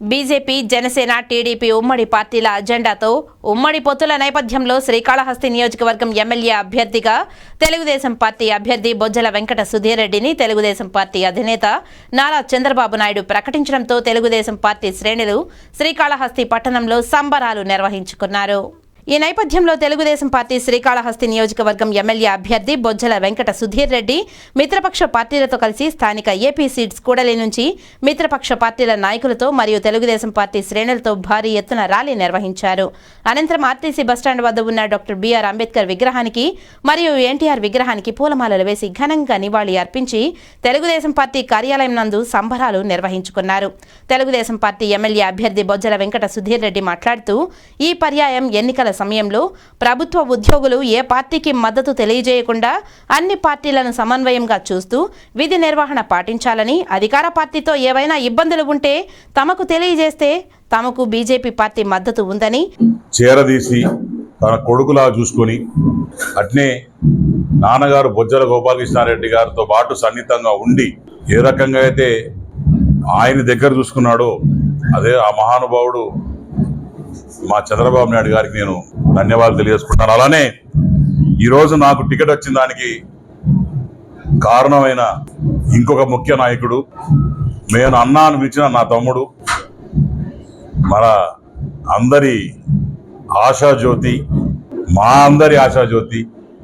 BJP Janasena TDP ఉమ్మడి పార్టీల అజెండాతో ఉమ్మడి పొత్తుల నేపథ్యంలో శ్రీకాళహస్తి నియోజకవర్గం ఎమ్మెల్యే అభ్యర్థిగా తెలుగుదేశం పార్టీ అభ్యర్థి బొజ్జల వెంకట సుధీర్ రెడ్డిని తెలుగుదేశం పార్టీ అధినేత నారా చంద్రబాబు నాయుడు ప్రకటించడంతో తెలుగుదేశం పార్టీ శ్రేణులు శ్రీకాళహస్తి పట్టణంలో సంబరాలు నిర్వహించుకున్నారు. ఈ నేపథ్యంలో తెలుగుదేశం పార్టీ శ్రీకాళహస్తి నియోజకవర్గం ఎమ్మెల్యే అభ్యర్థి బొజ్జల వెంకట సుధీర్ రెడ్డి మిత్రపక్ష పార్టీలతో కలిసి స్థానిక ఏపీ సీట్స్ కూడలి నుంచి మిత్రపక్ష పార్టీల నాయకులతో మరియు తెలుగుదేశం పార్టీ శ్రేణులతో భారీ ఎత్తున ర్యాలీ నిర్వహించారు. అనంతరం ఆర్టీసీ బస్టాండ్ వద్ద ఉన్న డాక్టర్ బిఆర్ అంబేద్కర్ విగ్రహానికి మరియు ఎన్టీఆర్ విగ్రహానికి పూలమాలలు వేసి ఘనంగా నివాళి అర్పించి తెలుగుదేశం పార్టీ కార్యాలయం నందు సంబరాలు నిర్వహించుకున్నారు. తెలుగుదేశం పార్టీ ఎమ్మెల్యే అభ్యర్థి బొజ్జల వెంకట సుధీర్ రెడ్డి మాట్లాడుతూ ఈ పర్యాయం ఎన్నికల సమయంలో ప్రభుత్వ ఉద్యోగులు ఏ పార్టీకి మద్దతు తెలియజేయకుండా అన్ని పార్టీలను సమన్వయంగా చూస్తూ విధి నిర్వహణ పాటించాలని అధికార పార్టీతో ఏవైనా ఇబ్బందులు ఉంటే తమకు తెలియజేస్తే తమకు బీజేపీ పార్టీ మద్దతు ఉందని చేరదీసి తన కొడుకులా చూసుకొని అట్నే నాన్నగారు బొజ్జల గోపాలకృష్ణారెడ్డి గారితో పాటు సన్నిహితంగా ఉండి ఏ రకంగా అయితే ఆయన దగ్గర చూసుకున్నాడో అదే ఆ మహానుభావుడు మా చంద్రబాబు నాయుడు గారికి నేను ధన్యవాదాలు తెలియజేసుకుంటాను. అలానే ఈరోజు నాకు టికెట్ వచ్చిన దానికి కారణమైన ఇంకొక ముఖ్య నాయకుడు నేను అన్నా అని పిలిచిన నా తమ్ముడు మన అందరి ఆశాజ్యోతి మా అందరి ఆశాజ్యోతి